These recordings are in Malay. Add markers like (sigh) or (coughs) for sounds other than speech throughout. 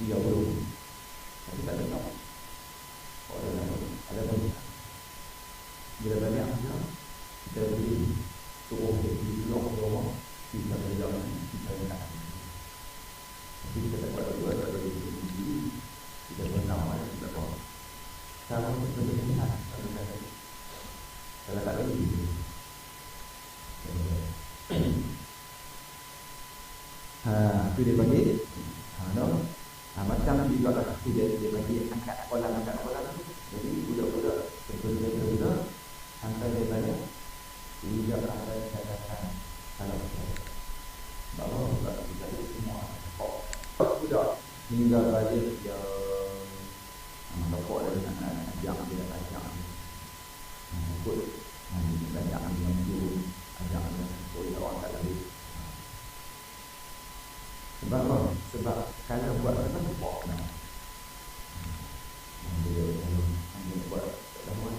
tiga puluh. Tapi tak ada tahu oh, ada banyak bila banyak kita beli suruh dia blok rumah kita beli kita nak tapi kita tak buat dua tak boleh beli kita menang kita buat. Kalau kita beli tak kalau tak beli (coughs) Ha, tu dia bagi ha, no? ha, Macam juga lah. Tu dia, dia bagi angkat kolam Angkat kolam Jadi budak-budak Betul-betul Sampai dia balik Tidak ada catatan Kalau Bahawa budak kita semua Oh, budak Hingga balik dia Bapak dia nak ajak dia ajak. Ikut Ajak dia Ajak dia dia orang tak lagi sebab? Sebab kalau buat apa buat nak. Dia kalau hanya buat lama,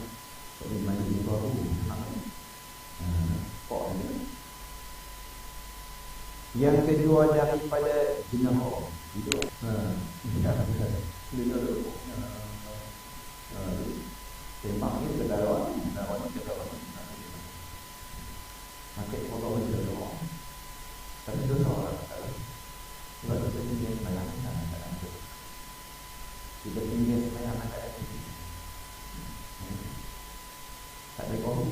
kalau main di bawah tu, Pok ni. Yang kedua daripada jenama itu, ha, dia tu, tembak ni kedaluan, kedaluan ni kedaluan. Makai kalau dia tu, tapi tu salah. Sebab kita tinggal semayang kita ada itu. Kita tinggal semayang ada itu. Tak ada kau.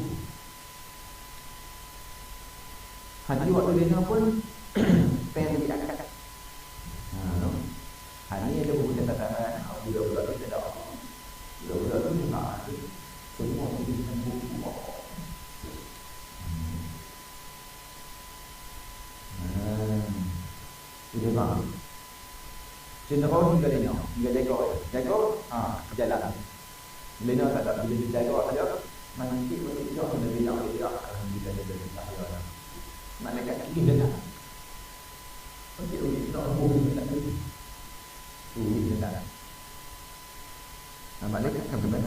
Haji waktu dia pun pen diangkat. Ha, no. Hari ada buku catatan budak-budak kita dah. Budak-budak tu juga ada. Semua tulisan buku Dia faham Cenderung hingga dia Hingga jaga Jaga ha, Jalan Bila dia tak ada Bila dia jaga saja Nanti pun dia tidak Bila dia tidak Dia Alhamdulillah dia tak ada Malaikat kaki dia tak Okey, okey, kita nak buat kita tak ada. Ui, dia tak. Kan benar.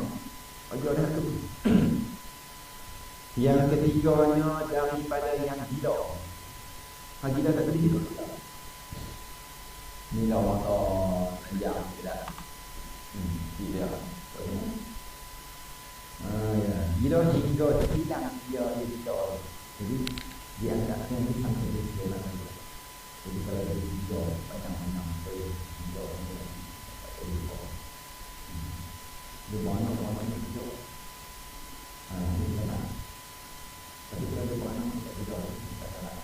Ojo dah tu. yang ketiganya daripada yang gila. Ha gila tak tadi tu. Ni dah mata panjang tidak. Hmm, tidak. Ah ya, gila hingga hilang dia dia gila. Jadi dia angkatnya ni sampai dia hilang. Jadi kalau dia gila panjang-panjang saya gila tak boleh buat. Dia mana mana gila. Ah, ini benar. Tapi kalau dia mana tak gila, tak salah.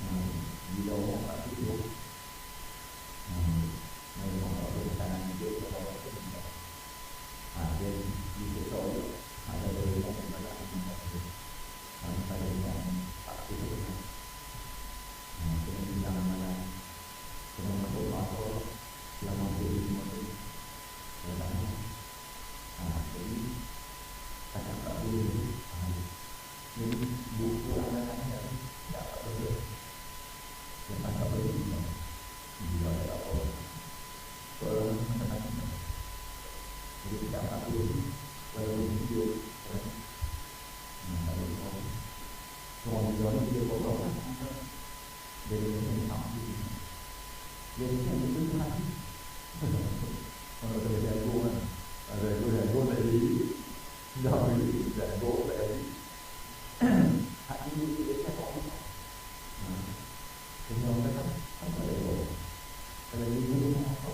Hmm, gila orang tak gila. Hmm, memang tak boleh tangan dia kalau tak gila. Ah, dia dia tahu ada boleh buat banyak benda. Sampai dia tak gila. Hmm, kena bilang mana kena masuk masuk selama dua lima tu. Kadang ah, jadi kadang tak boleh. Jadi buku ada ada tak boleh. Lepas tak boleh juga. Juga tak boleh. Kalau macam-macam. Jadi kita tak boleh. Kalau video. Nah, kalau Orang jual dia bawa Jadi dia tak Jadi dia betul lagi Kalau dia jago kan Ada jago jago tadi Dah beli jago tadi Hak ini dia cakap Jadi orang kata Apa dia bawa Kalau dia dulu apa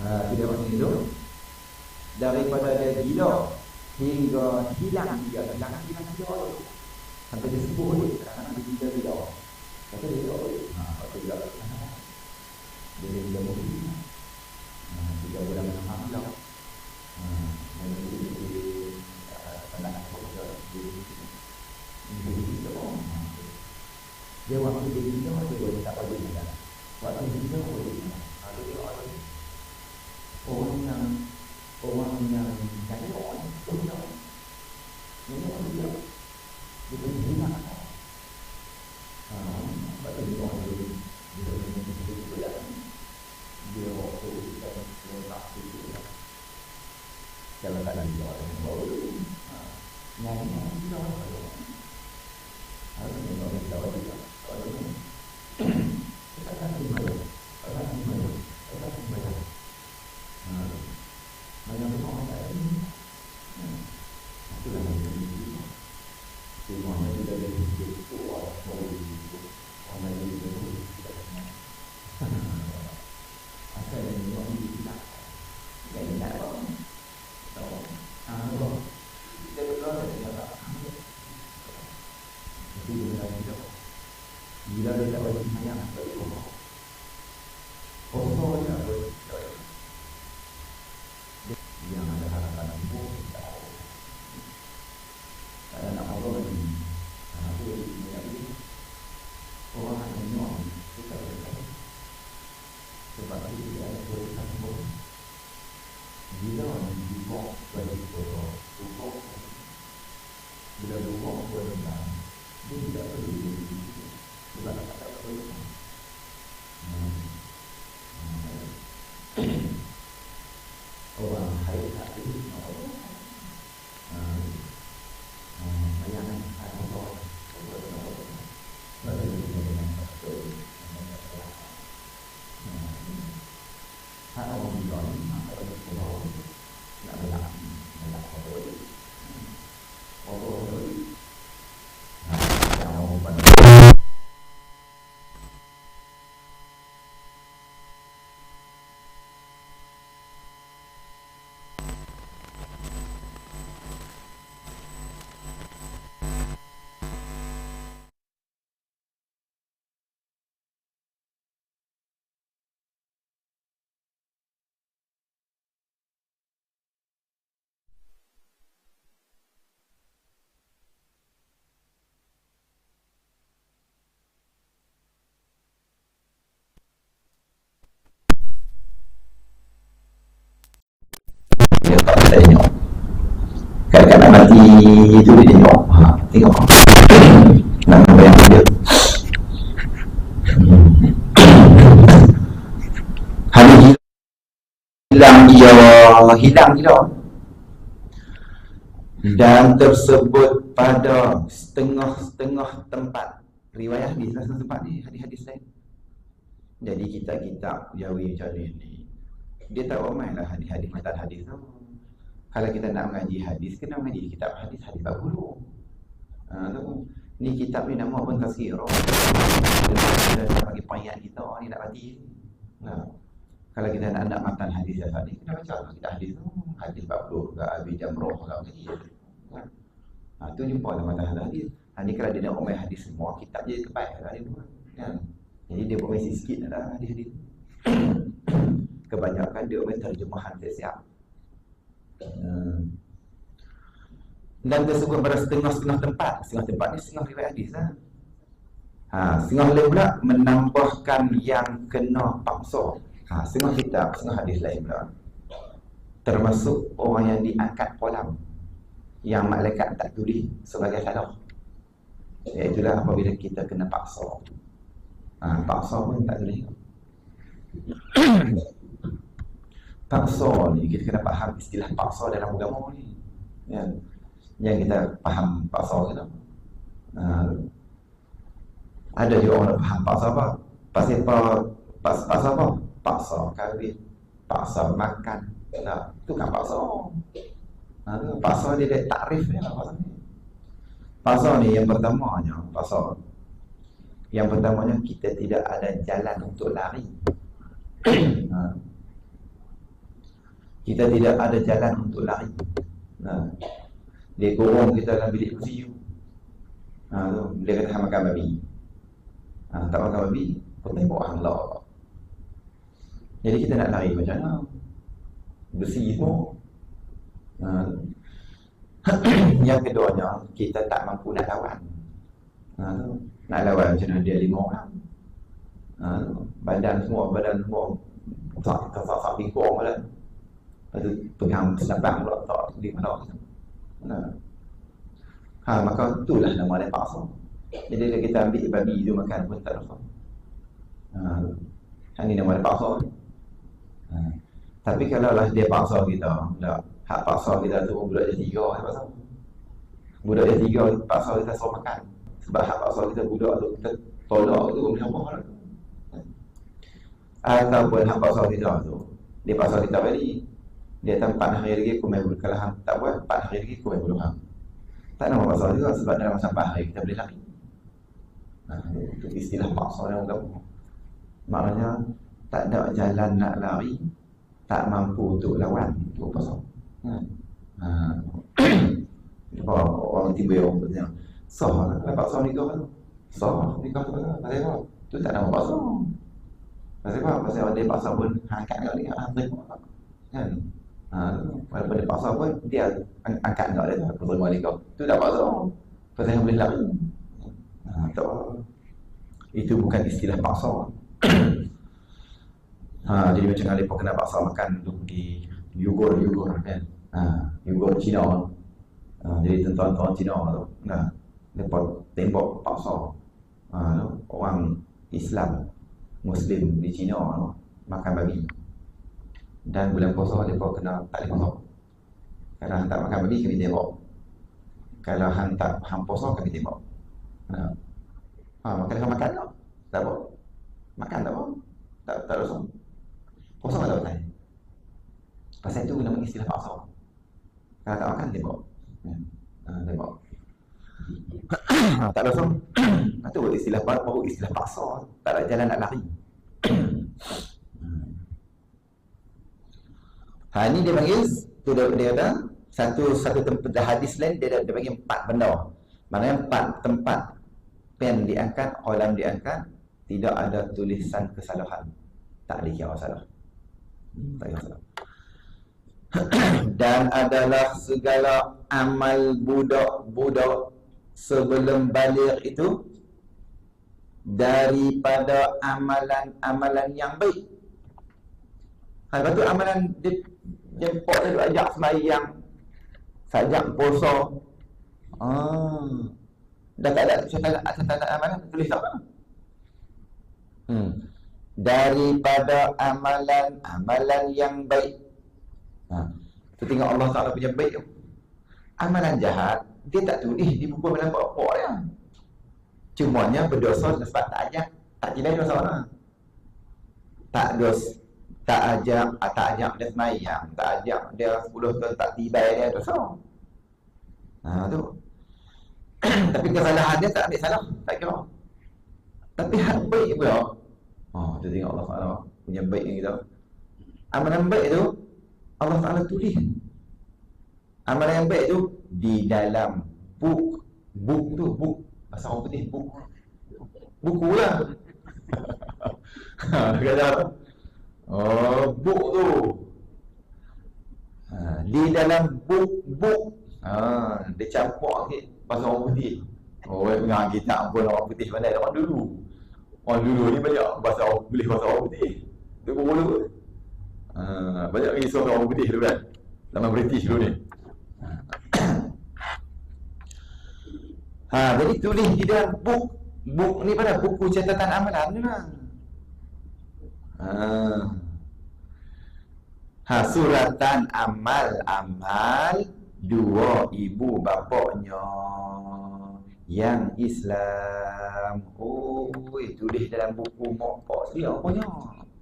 Ha, tidak macam itu Daripada dia gila Hingga hilang dia Hilang hilang gila Sampai dia sebut dia Kerana dia gila gila Kata dia gila Ha, kata gila Dia dia gila mungkin itu dia tengok. Ha, tengok. Nak membayangkan dia. Hari hilang dia hilang dia dan tersebut pada setengah-setengah tempat. Riwayat hadis lah tempat ni hadis-hadis lain. Jadi kita kitab jawi macam ni dia tak ramai lah hadis-hadis matan hadis tu kalau kita nak mengaji hadis kena mengaji kitab hadis hadis tak guru. Ha, tu. ni kitab ni nama pun tasir kita nak bagi payah kita ni nak mati ha. kalau kita nak nak matan hadis ya hadis kena baca kitab hadis tu. Hadis 40 ke Abi Jamroh ke mengaji ha. ha, tu jumpa lah matan hadis. Ha, ni kalau dia nak ramai hadis semua kitab je terbaik lah kan jadi dia buat sikit lah hadis-hadis (coughs) kebanyakan dia main terjemahan dia siap hmm. dan tersebut pada setengah-setengah tempat. Setengah tempat ni setengah riwayat hadis lah ha, setengah lain pula menambahkan yang kena paksa. Ha, setengah kitab, setengah hadis lain pula. Termasuk orang yang diangkat kolam yang malaikat tak tulis sebagai salah. Iaitulah apabila kita kena paksa. Ha, paksa pun tak tulis paksa ni. Kita kena faham istilah paksa dalam agama ni. Ya. yang kita faham paksa kita ha. ada juga orang faham paksa apa? Paksa apa? Paksa, paksa apa? Paksa kahwin paksa makan. Nah, itu kan paksa. Ha, paksa dia ada takrif ni lah paksa ni. Paksa ni yang pertamanya paksa. Yang pertamanya kita tidak ada jalan untuk lari. Ha (clears throat) kita tidak ada jalan untuk lari. Nah, dia kurung kita dalam bilik ICU. Ha, tu, dia kata makan babi. Ha, tak makan babi, pun tembok Allah. Jadi kita nak lari macam mana? Besi semua. Ha, yang keduanya, kita tak mampu nak lawan. Ha, tu, nak lawan macam mana dia lima orang. Ha, tu, badan semua, badan semua. Tak, tak, tak, tak, badan. Lepas tu pegang senapang pula tak di mana nah. Ha maka itulah nama dia paksa. Jadi kalau kita ambil babi itu makan pun tak rasa. Ha. Ini nama dia paksa. Ha. Tapi kalau lah dia paksa kita, tak hak paksa kita tu budak dia tiga apa pasal budak dia tiga paksa kita suruh makan sebab hak paksa kita budak tu kita tolak tu boleh apa lah ataupun hak paksa kita tu dia paksa kita balik dia tak empat hari lagi aku main kalau hang tak buat empat hari lagi aku main bulu tak nama paksa juga sebab dalam masa empat hari kita boleh lari nah, itu istilah paksa yang kamu maknanya tak ada jalan nak lari tak mampu untuk lawan itu pasal Hmm. Ha. (coughs) Apa orang tiba yang bertanya, sah lah, dapat sah nikah kan? Sah nikah tu kan? Apa? Tu tak nama pasal. Pasal apa? Pasal dia pasal pun angkat kat dia, angkat kan? Ha, walaupun dia pasal pun dia angkat kat dia nikah. Tu tak pasal. Pasal yang boleh lari. Ha, tak Itu bukan istilah paksa. (coughs) ha, jadi macam mana kena paksa makan tu di Yugor Yugor kan ha, Yugor Cina ha, jadi tuan-tuan Cina tu nah mereka tembok paksa ha, orang Islam Muslim di Cina makan babi dan bulan puasa mereka kena tak boleh masuk kalau hang tak makan babi kami tembok kalau hang tak hang puasa kami tembok ha. ha makan dengan makan tak tak apa makan tak apa tak tak rasa puasa tak apa Pasal itu nama istilah paksa. Kalau tak makan, tembok. Ya. Ha, tembok. ha, (coughs) tak langsung. (coughs) Itu istilah baru istilah paksa. Tak ada jalan nak lari. Ha, ini dia panggil, tu dia, dia kata, satu satu tempat hadis lain dia, dia bagi empat benda. Maknanya empat tempat pen diangkat, kolam diangkat, tidak ada tulisan kesalahan. Tak dikira salah. Hmm, tak dikira salah. (coughs) dan adalah segala amal budak-budak sebelum balik itu daripada amalan-amalan yang baik. Ha, lepas tu amalan dia jemput dia duk ajak sembahyang sajak puasa. Ah. Dah tak ada tak ada tak ada amalan tulis tak Hmm. Daripada amalan-amalan yang baik Ha. Tu tengok Allah Ta'ala punya baik Amalan jahat Dia tak tulis di buku amalan pokok dia Cumanya berdosa sebab tak ajak Tak cilai dosa orang Tak dos Tak ajak ah, Tak ajak dia semayang Tak ajak dia 10 tahun tak tiba dia dosa Ha tu. (clears throat) Tapi kesalahan dia tak ambil salah Tak kira. Tapi hak baik pula. Oh, tu tengok Allah Ta'ala punya baik yang kita. Amalan baik tu Allah Ta'ala tulis. Amalan yang baik tu Di dalam book. Book tu, book. Bahasa orang putih, book. Buku lah. (laughs) Kata apa? Oh, book tu. Ha, Di dalam book, book. Ha, Dia campur sikit Bahasa orang putih. Oh, dengan kita pun orang putih pandai. Orang dulu. Orang dulu ni banyak bahasa orang, boleh bahasa orang putih. Itu pun boleh Ha, banyak lagi suara orang putih dulu kan. Zaman British dulu ni. (coughs) Ha, Jadi tulis di dalam book. Book ni pada buku catatan amalan ni lah ha. ha, Suratan amal-amal Dua ibu bapaknya Yang Islam. Oh, tulis dalam buku mokok dia punya?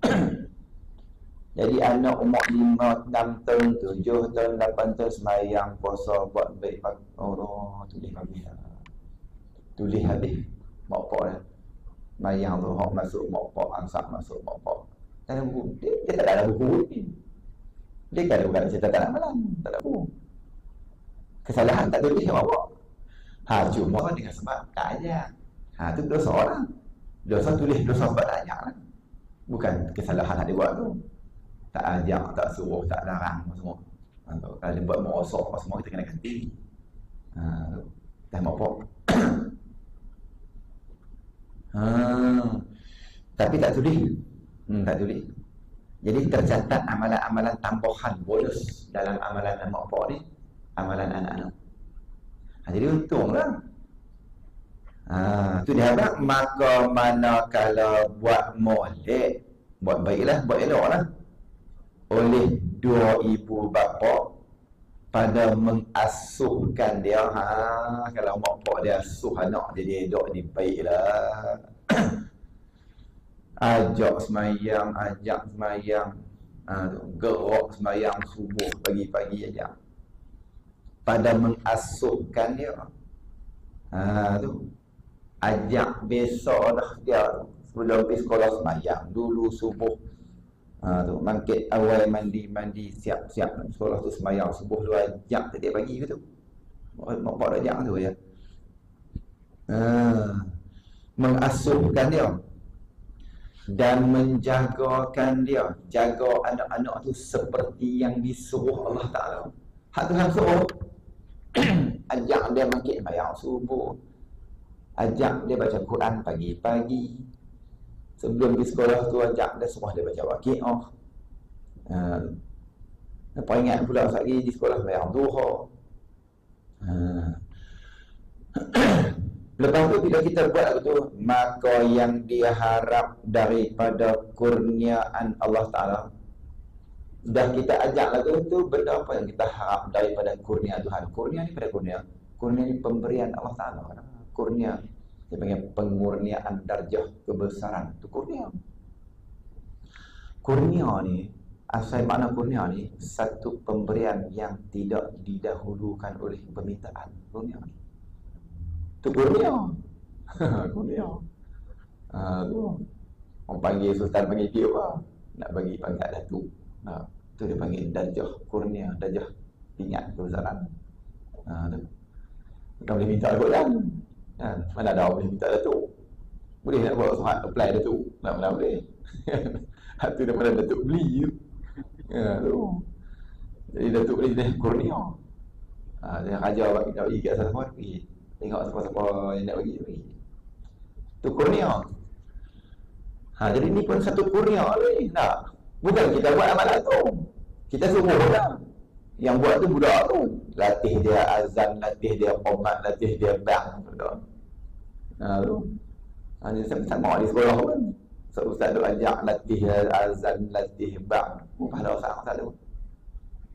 (coughs) Jadi anak umur lima, enam tahun, tujuh tahun, lapan tahun semayang, puasa, buat baik Allah, tulis habis Tulis habis Mokpok dah Mayang tu, hok masuk mokpok, angsak masuk mokpok Dalam buku, dia, dia tak ada buku ni Dia kan bukan cerita tak malam, tak ada buku Kesalahan tak tulis yang bawa. Ha, cuma dengan sebab tak ajak Ha, tu dosa orang. Dosa tulis, dosa sebab tak ajak lah. Bukan kesalahan nak dibuat tu. Tak ajak, tak suruh, tak larang semua. Ha, kalau dia buat merosok apa semua kita kena ganti. Ha, dah mau pok. (coughs) ha, tapi tak tulis. Hmm, tak tulis. Jadi tercatat amalan-amalan tambahan bonus dalam amalan nama apa ni? Amalan anak-anak. Ha, jadi untunglah. Ha, tu dia apa? Maka mana kalau buat molek, buat baiklah, buat eloklah oleh dua ibu bapa pada mengasuhkan dia. Ha kalau mak pak dia asuh anak dia dia dok di baiklah. (clears throat) Ajak semayang ajak semayang. Ha, gerak semayang subuh pagi-pagi aja pada mengasuhkan dia. Ha tu. Ajak besok dah dia. Sebelum pergi sekolah semayang. Dulu subuh Ha, tu bangkit awal mandi mandi siap siap sekolah tu semayang subuh dua jam setiap pagi ke tu. Mak pak dah jam tu ya. Ha, mengasuhkan dia dan menjagakan dia jaga anak-anak tu seperti yang disuruh Allah Taala. Hak Tuhan suruh (clears throat) ajak dia bangkit semayang subuh. Ajak dia baca Quran pagi-pagi sebelum pergi sekolah tu ajak dia semua dia baca waqi'ah uh, apa ingat pula lagi di sekolah bayar duha? Uh, (clears throat) lepas tu bila kita buat tu? Maka yang diharap daripada kurniaan Allah Ta'ala. Dah kita ajak lagu tu benda apa yang kita harap daripada kurnia Tuhan? Kurnia ni pada kurnia. Kurnia ni pemberian Allah Ta'ala. Kurnia dia panggil pengurniaan darjah kebesaran. Itu kurnia. Kurnia ni, asal makna kurnia ni, satu pemberian yang tidak didahulukan oleh permintaan. Kurnia ni. Itu (laughs) kurnia. kurnia. Ha, tu. Orang panggil Sultan panggil dia apa? Nak bagi pangkat Datuk. Ha, tu dia panggil darjah kurnia, darjah ingat kebesaran. Ha, tu. Bukan boleh minta kot kan? Ha, mana ada boleh minta datuk. Boleh nak buat surat apply datuk. Nak mana boleh. (laughs) Hatu daripada datuk beli tu. Ya, tu. Jadi datuk beli dia kurnia. Ha, dia raja bagi kita pergi kat sana semua pergi. Tengok siapa-siapa yang nak bagi pergi. Tu kurnia. Ha, jadi ni pun satu kurnia ni. Tak. Bukan kita buat amalan tu. Kita suruh orang. Yang buat tu budak tu. Latih dia azan, latih dia komat, latih dia bang. Ha tu. Ha ni sama di sekolah pun. So ustaz tu ajak latih azan, latih bang. Oh, pahala ustaz ustaz tu.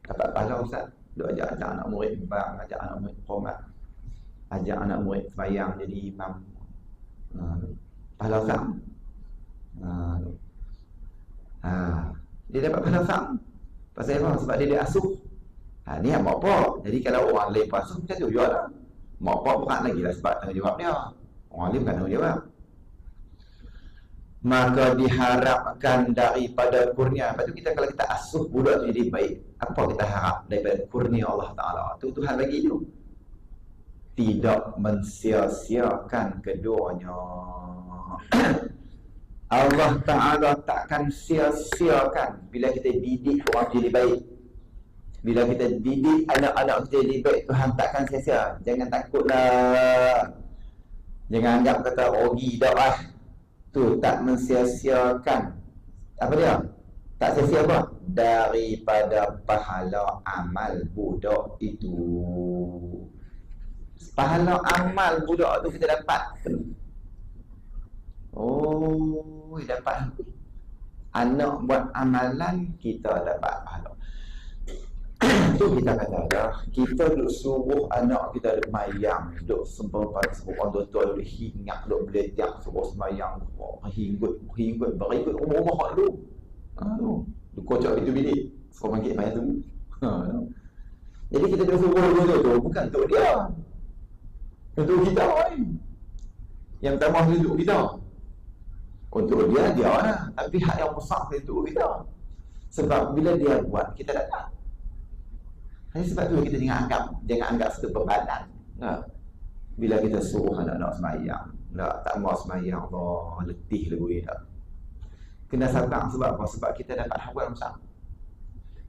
Dapat pahala ustaz. Dia ajak ajak anak murid bang, ajak anak murid komat. Ajak anak murid sembahyang jadi imam. Ha pahala ustaz. Ha Ha, dia dapat pahala ustaz. Pasal apa? Sebab dia dia asuh Ha, ni yang mak. Jadi kalau orang lain pasal kita tu jual lah. Mak pak bukan lagi lah sebab tanggungjawab dia. Orang lain bukan tanggungjawab. Maka diharapkan daripada kurnia. Lepas tu kita kalau kita asuh budak tu jadi baik. Apa kita harap daripada kurnia Allah Ta'ala. Tu Tuhan bagi tu. Tidak mensia-siakan keduanya. (clears throat) Allah Ta'ala takkan sia-siakan bila kita didik orang jadi baik. Bila kita didik anak-anak jadi baik Tuhan takkan sia-sia Jangan takutlah Jangan anggap kata rugi dah lah. Tu tak mensia-siakan. Apa dia? Tak sia-sia apa? Daripada pahala amal budak itu. Pahala amal budak tu kita dapat. Oh, dapat. Anak buat amalan kita dapat pahala tu kita kata dah kita duk suruh anak kita duk mayang. Duk sembah pada sebuah tuan duk hingat duk belajar suruh semayang hinggut hinggut berikut rumah-rumah dulu ha tu. Kocok itu bilik. Suruh panggil mayang tu. Ha jadi kita duk suruh dulu tu bukan untuk dia. Untuk kita kan yang pertama untuk kita. Untuk dia dia lah. Tapi hak yang besar untuk kita. Sebab bila dia buat kita datang jadi sebab tu kita jangan anggap jangan anggap satu bebanan. Nah. Bila kita suruh anak-anak semayang, nak tak mau semayang, Allah letih lagi dah. Kena sabar sebab apa? Sebab kita dapat hawa besar.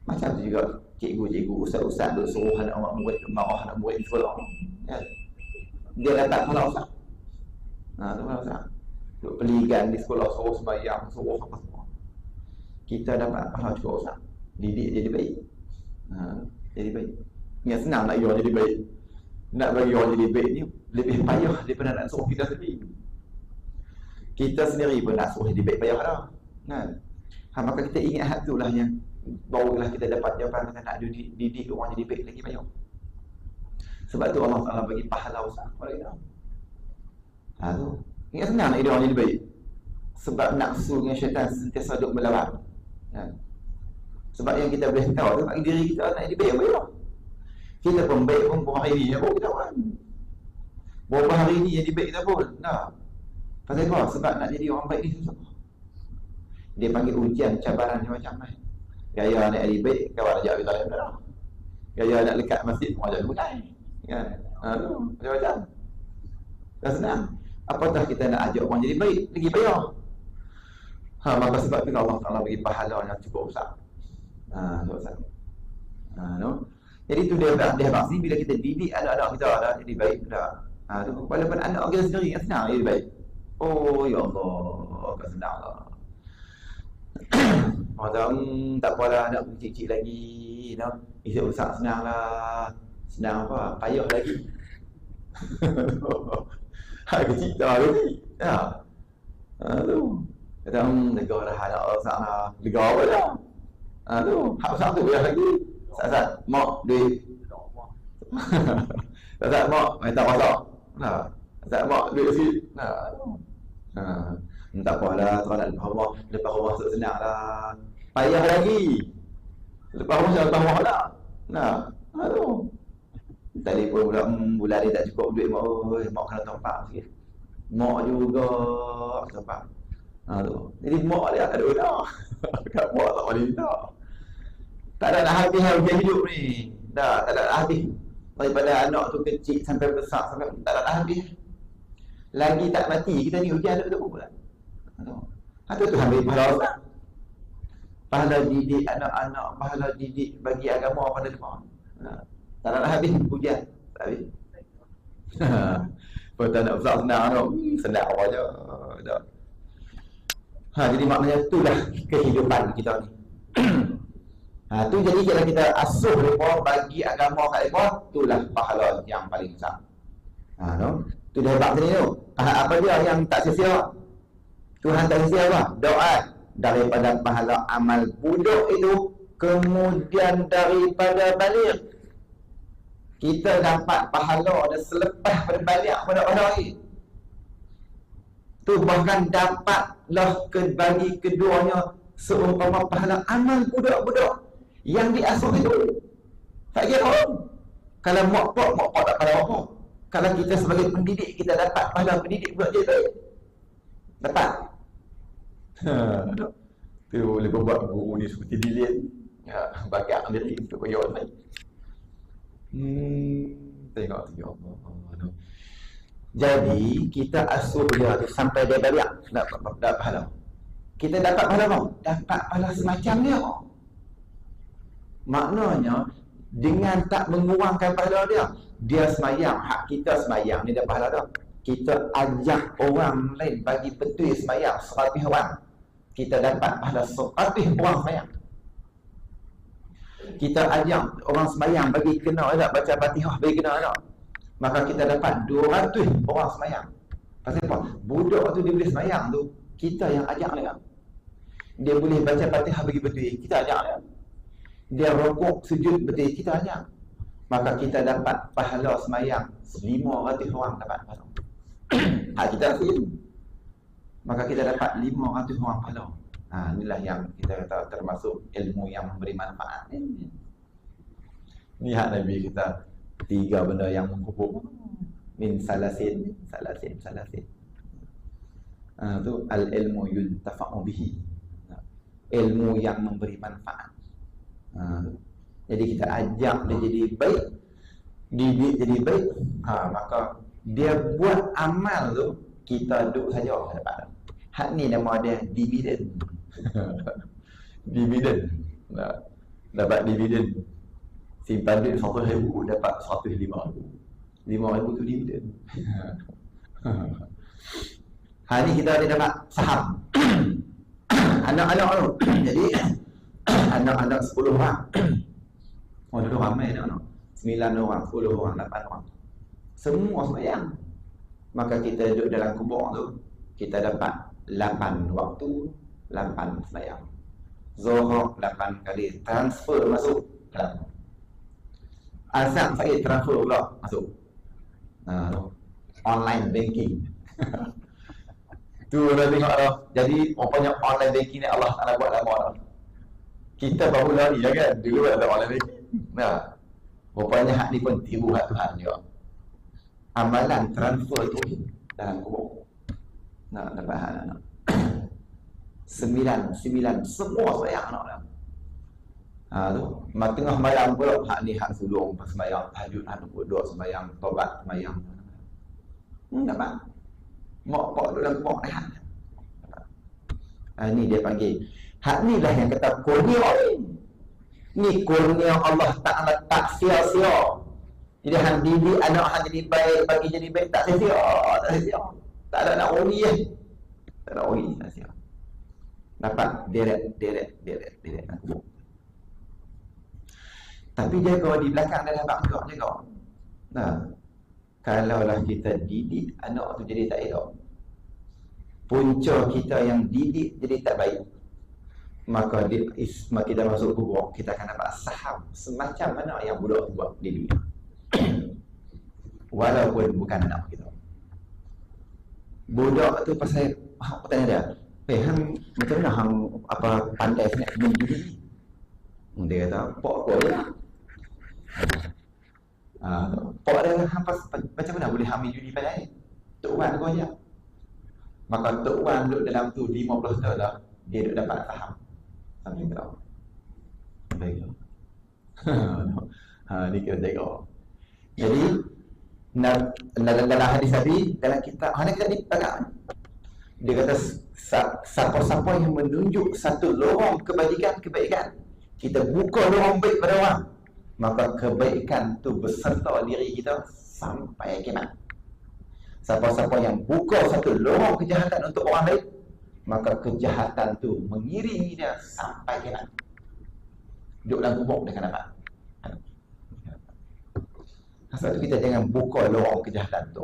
Macam tu juga cikgu-cikgu, ustaz-ustaz duk suruh anak-anak murid marah anak murid sekolah. Ya. Dia dapat pahala besar. Nah, tu pahala besar. Duk peligan di sekolah suruh semayang, suruh apa semua. Kita dapat pahala cukup besar. Didik jadi baik. Nah, jadi baik. Yang senang nak orang jadi baik. Nak bagi orang jadi baik ni lebih payah daripada nak suruh kita sendiri. Kita sendiri pun nak suruh jadi baik payah dah. Kan? Ha, maka kita ingat hal tu lah yang barulah kita dapat jawapan kita nak didik, didik orang jadi baik lagi banyak sebab tu Allah Ta'ala bagi pahala usaha kepada kita ha tu ingat senang nak jadi orang jadi baik sebab nafsu dengan syaitan sentiasa duduk melawan ha. Sebab yang kita boleh tahu tu bagi diri kita nak jadi baik apa kita pun baik pun buah hari ni pun kita kan berapa hari ni jadi baik kita pun nah. pasal apa? sebab nak jadi orang baik ni susah dia panggil ujian cabaran macam-macam kan Gaya nak jadi baik, kawan ajak kita lain dah. Gaya nak lekat masjid, orang ajak gunai. Kan? Ha, tu, macam-macam. Dah senang. Apatah kita nak ajak orang jadi baik, lagi payah. Ha, maka sebab itu Allah Ta'ala bagi pahala yang cukup besar. Ha. Ha, no? Jadi tu dia dia maksud bila kita didik anak-anak kita dah jadi baik dah. Ha, tu walaupun anak kita sendiri yang senang jadi baik. Oh ya Allah, kau senang lah. (coughs) Orang hmm, tak apalah nak kecil-kecil lagi know. Bisa besar senang lah Senang apa? Payah lagi (laughs) Hak kecil tak lagi Ya Ha tu Kata hmm lega dah anak besar lah Lega apa dah Ha tu Hak besar tu payah lagi Sat-sat Mak duit Sat-sat mak Minta masak Nah Sat-sat mak duit sikit Nah. Ha tak apalah Tuhan nak lepas rumah Lepas rumah tu senang lah. Payah lagi. Lepas rumah senang lepas rumah lah Nah Aduh Tadi pun pula hmm, Bulan ni tak cukup duit mak oh, Mak kena tempat sikit. Mak juga Tempat Aduh Jadi mak dia tak ada dah. Kat mak tak boleh minta Tak ada nak habis Habis hidup ni. Dah tak ada nak habis. Daripada anak tu kecil sampai besar sampai tak ada nak habis. Lagi tak mati kita ni ujian ada betul pula atau tu ambil pahala Ustaz Pahala didik anak-anak Pahala didik bagi agama pada depan ha. Tak nak habis hujan Tak habis. (laughs) Kalau tak nak besar senang. Tu Senang awal je ha, Jadi maknanya itulah kehidupan kita ni. (clears throat) Ha, tu jadi kalau kita asuh mereka bagi agama kat mereka itulah pahala yang paling besar. Ha, no? tu dia hebat sini tu apa dia yang tak sia-sia? Tuhan tak kasi apa? Doa. Daripada pahala amal buduk itu kemudian daripada balik kita dapat pahala dan selepas pada pada hari tu bahkan dapatlah ke bagi keduanya seumpama pahala amal budak-budak yang diasuh itu tak kira orang kalau mak pak mak pak tak pada apa kalau kita sebagai pendidik kita dapat pahala pendidik buat dia baik dapat Ha. Tu boleh buat guru ni seperti dilin. Ya, bagi ambil untuk kau yawan lain. Hmm, tengok tu ya Allah. Jadi kita asuh dia tu sampai dia balik dapat dapat pahala. Kita dapat pahala apa? Dapat pahala semacam dia. Maknanya dengan tak mengurangkan pahala dia, dia semayang, hak kita semayang ni dah pahala dah. Kita ajak orang lain bagi betul semayang seratus orang kita dapat pahala seratus orang semayang kita ajak orang semayang bagi kena ada baca fatihah bagi kena ada maka kita dapat 200 orang semayang. Pasal apa? budak tu dia boleh semayang tu kita yang ajak dia dia boleh baca fatihah bagi betul kita ajak dia dia rokok sujud betul kita ajak. Maka kita dapat pahala semayang 500 orang dapat pahala. (clears throat) Ha, kita rasa maka kita dapat 500 orang pahala. Ha, inilah yang kita kata termasuk ilmu yang memberi manfaat. Ini hak Nabi kita tiga benda yang menghubung min salasin, salasin, salasin. Ha, itu al ilmu yuntafa'u bihi. Ha, ilmu yang memberi manfaat. Ha, jadi kita ajak dia jadi baik, didik jadi baik, ha, maka dia buat amal tu kita duduk saja dapat Hak ni nama dia dividen. (laughs) dividen. Nah, dapat dividen. Simpan duit satu ribu dapat satu lima ribu. Lima ribu tu dividen. (laughs) ha ni kita ada dapat saham. (coughs) Anak-anak tu. (coughs) Jadi (coughs) anak-anak sepuluh orang. oh, dulu ramai anak-anak. Sembilan orang, sepuluh orang, lapan orang. Semua semayang. Maka kita duduk dalam kubur tu, kita dapat lapan waktu lapan semayang Zohor 8 kali transfer masuk dalam Asal saya transfer pula. Masuk. Uh, online banking. (laughs) Tu dah tengok dah. Jadi rupanya online banking ni Allah Ta'ala buat lama dah. Kita baru lari ya kan. Dulu ada online banking. Nah rupanya hak ni pun tibu hak Tuhan juga. Amalan transfer tu dalam kubur. Nak dapat hal nak (coughs) sembilan sembilan. Semua sayang nak dalam ha tu mak tengah malam pula. Hak ni hak sulung pas sembahyang tahajud hak dua sembahyang tobat sembahyang hmm, dapat mak pak duduk dalam kubur rehat ha, ni dia panggil. Hak ni lah yang kata kurnia. Ni kurnia Allah Ta'ala tak sia-sia. Jadi hang didik anak hang jadi baik bagi jadi baik tak sia tak sia tak ada nak uri eh. Tak ada uri tak sia. Dapat direct direct direct direct. aku. Tapi dia kalau di belakang dia dapat juga jaga. Nah. Kalau lah kita didik anak tu jadi tak elok. Punca kita yang didik jadi tak baik. Maka di, isma kita masuk kubur, kita akan dapat saham semacam mana yang budak buat di dunia. Walaupun bukan anak kita Budak tu pasal Aku tanya dia Eh hang macam mana hang Apa pandai judi Dia kata Pok aku lah uh, hang pas, Macam mana boleh main judi pandai Tok Wan kau je Maka Tok Wan duduk dalam tu 50 tahun dah Dia duduk dapat faham. Sampai kau (laughs) Baik Ha, ni kira tengok. Jadi dalam, dalam hadis tadi dalam kitab hadis tadi agak dia kata siapa-siapa yang menunjuk satu lorong kebajikan kebaikan kita buka lorong baik pada orang maka kebaikan tu beserta diri kita sampai kiamat siapa-siapa yang buka satu lorong kejahatan untuk orang lain maka kejahatan tu mengiringi dia sampai kiamat duduk dalam kubur dia akan dapat sebab tu kita jangan buka lorong kejahatan tu.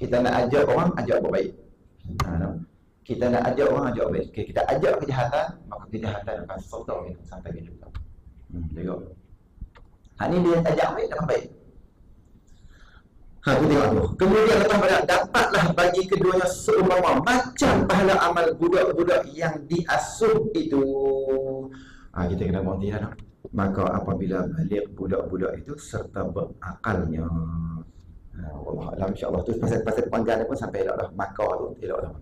kita nak ajak orang, ajak buat baik. Ha, kita nak ajak orang, ajak baik. Kita ajak kejahatan, maka kejahatan akan sotong kita sampai juga. Hmm, tengok. Ha, ni dia ajak baik, dapat baik. Ha, tu tengok tu. Kemudian lepas pada dapatlah bagi keduanya seumpama macam pahala amal budak-budak yang diasuh itu. Ha, kita kena berhenti lah. No? maka apabila balik budak-budak itu serta berakalnya ha, Allah Alam insyaAllah tu pasal, pasal panggilan pun sampai elok dah maka tu elok dah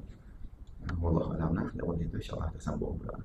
Allah Alam nak kita boleh tu insyaAllah kita sambung pula